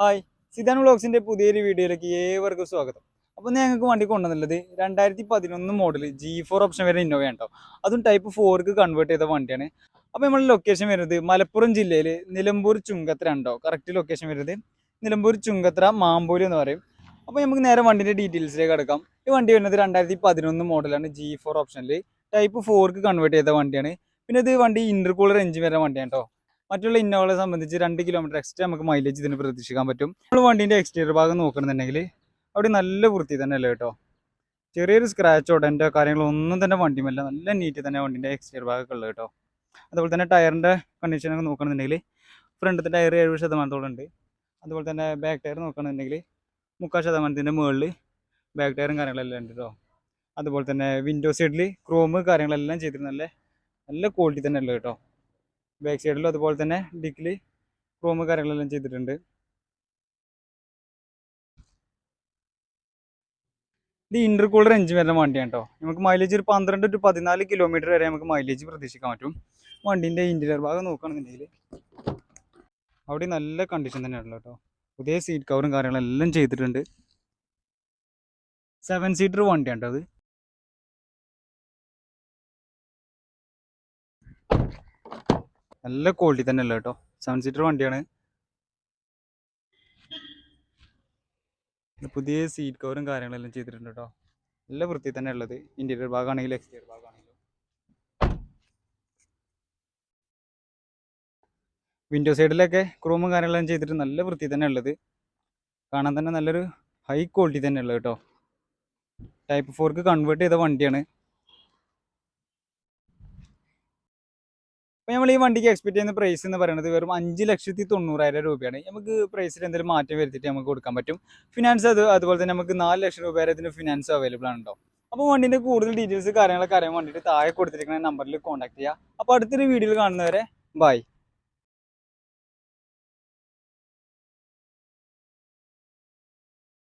Hi. Zidane വ്ളോഗ്സിന്റെ പുതിയൊരു വീഡിയോയിലേക്ക് ഏവർക്കും സ്വാഗതം. അപ്പോൾ ഞങ്ങൾക്ക് വണ്ടി കൊണ്ടുവന്നുള്ളത് രണ്ടായിരത്തി പതിനൊന്ന് മോഡൽ ജി ഫോർ ഓപ്ഷൻ വരുന്ന ഇന്നോവ ഉണ്ടോ അതും ടൈപ്പ് ഫോർക്ക് കൺവേർട്ട് ചെയ്ത വണ്ടിയാണ്. അപ്പോൾ നമ്മൾ ലൊക്കേഷൻ വരുന്നത് മലപ്പുറം ജില്ലയിൽ നിലമ്പൂർ ചുങ്കത്ര ഉണ്ടോ കറക്റ്റ് ലൊക്കേഷൻ വരുന്നത് നിലമ്പൂർ ചുങ്കത്ര മാമ്പൂരി എന്ന് പറയും. അപ്പോൾ നമുക്ക് നേരെ വണ്ടിന്റെ ഡീറ്റെയിൽസിലേക്ക് അടക്കാം ഈ വണ്ടി വരുന്നത് രണ്ടായിരത്തി പതിനൊന്ന് മോഡലാണ് ജി ഫോർ ഓപ്ഷനിൽ ടൈപ്പ് ഫോർക്ക് കൺവേർട്ട് ചെയ്ത വണ്ടിയാണ്. പിന്നെ ഇത് വണ്ടി ഇന്റർകൂളർ എഞ്ചിൻ വരുന്ന വണ്ടിയാണ് കേട്ടോ മറ്റുള്ള ഇന്നോവകളെ സംബന്ധിച്ച് രണ്ട് കിലോമീറ്റർ എക്സ്ട്രാ നമുക്ക് മൈലേജ് ഇതിന് പ്രതീക്ഷിക്കാൻ പറ്റും. നമ്മൾ വണ്ടീന്റെ എക്സ്റ്റീരിയർ ഭാഗം നോക്കണമെന്നുണ്ടെങ്കിൽ അവിടെ നല്ല വൃത്തി തന്നെ അല്ലേ കേട്ടോ? ചെറിയൊരു സ്ക്രാച്ച് ഉടന്റെ കാര്യങ്ങളൊന്നും തന്നെ വണ്ടിയുമല്ല നല്ല നീറ്റ് തന്നെ വണ്ടീന്റെ എക്സ്റ്റീരിയർ ഭാഗമൊക്കെ ഉള്ളത് കേട്ടോ. അതുപോലെ തന്നെ ടയറിന്റെ കണ്ടീഷനൊക്കെ നോക്കണമെന്നുണ്ടെങ്കിൽ ഫ്രണ്ടിന്റെ ടയർ എഴുപത് ശതമാനത്തോളം ഉണ്ട്. അതുപോലെ തന്നെ ബാക്ക് ടയർ നോക്കണമെന്നുണ്ടെങ്കിൽ മുക്കാൽ ശതമാനത്തിന്റെ മുകളിൽ ബാക്ക് ടയറും കാര്യങ്ങളെല്ലാം ഉണ്ട് കേട്ടോ. അതുപോലെ തന്നെ വിൻഡോ സൈഡിൽ ക്രോം കാര്യങ്ങളെല്ലാം ചെയ്തിട്ട് നല്ല നല്ല ക്വാളിറ്റി തന്നെ കേട്ടോ. ബാക്ക് സൈഡിലും അതുപോലെ തന്നെ ഡിക്കിൽ ക്രോമ് കാര്യങ്ങളെല്ലാം ചെയ്തിട്ടുണ്ട്. ഇത് ഇന്റർകൂളർ എഞ്ചിൻ വരുന്ന വണ്ടിയാണ് കേട്ടോ നമുക്ക് മൈലേജ് ഒരു പന്ത്രണ്ട് ടു പതിനാല് കിലോമീറ്റർ വരെ നമുക്ക് മൈലേജ് പ്രതീക്ഷിക്കാൻ പറ്റും. വണ്ടീന്റെ ഇന്റീരിയർ ഭാഗം നോക്കുകയാണെന്നുണ്ടെങ്കിൽ അവിടെ നല്ല കണ്ടീഷൻ തന്നെയാണല്ലോ കേട്ടോ പുതിയ സീറ്റ് കവറും കാര്യങ്ങളെല്ലാം ചെയ്തിട്ടുണ്ട്. സെവൻ സീറ്റർ വണ്ടിയാണ് കേട്ടോ അത്. നല്ല ക്വാളിറ്റി തന്നെ അല്ല കേട്ടോ. സെവൻ സീറ്റർ വണ്ടിയാണ്. പുതിയ സീറ്റ് കവറും കാര്യങ്ങളെല്ലാം ചെയ്തിട്ടുണ്ട് കേട്ടോ. നല്ല വൃത്തി തന്നെ ഉള്ളത്. ഇന്റീരിയർ ഭാഗമാണെങ്കിലും എക്സ്റ്റീരിയർ ഭാഗമാണെങ്കിലും. വിൻഡോ സൈഡിലൊക്കെ ക്രോമും കാര്യങ്ങളെല്ലാം ചെയ്തിട്ട് നല്ല വൃത്തി തന്നെ ഉള്ളത്. കാണാൻ തന്നെ നല്ലൊരു ഹൈ ക്വാളിറ്റി തന്നെ ഉള്ളത് കേട്ടോ. ടൈപ്പ് ഫോർക്ക് കൺവേർട്ട് ചെയ്ത വണ്ടിയാണ്. അപ്പോൾ നമ്മൾ ഈ വണ്ടിക്ക് എക്സ്പെക്ട് ചെയ്യുന്ന പ്രൈസ് എന്ന് പറയുന്നത് വെറും അഞ്ച് ലക്ഷത്തി തൊണ്ണൂറായിരം രൂപയാണ്. നമുക്ക് പ്രൈസിൽ എന്തെങ്കിലും മാറ്റം വരുത്തിയിട്ട് നമുക്ക് കൊടുക്കാൻ പറ്റും. ഫിനാൻസ് അത് അതുപോലെ തന്നെ നമുക്ക് നാല് ലക്ഷം രൂപ വരെ ഇതിന് ഫിനാൻസ് അവൈലബിൾ ആണോ അപ്പോൾ വണ്ടിന്റെ കൂടുതൽ ഡീറ്റെയിൽസ് കാര്യങ്ങളൊക്കെ അറിയാൻ വേണ്ടിയിട്ട് താഴെ കൊടുത്തിരിക്കുന്ന നമ്പറിൽ കോൺടാക്ട് ചെയ്യുക അപ്പോൾ അടുത്തൊരു വീഡിയോയിൽ കാണുന്നവരെ ബൈ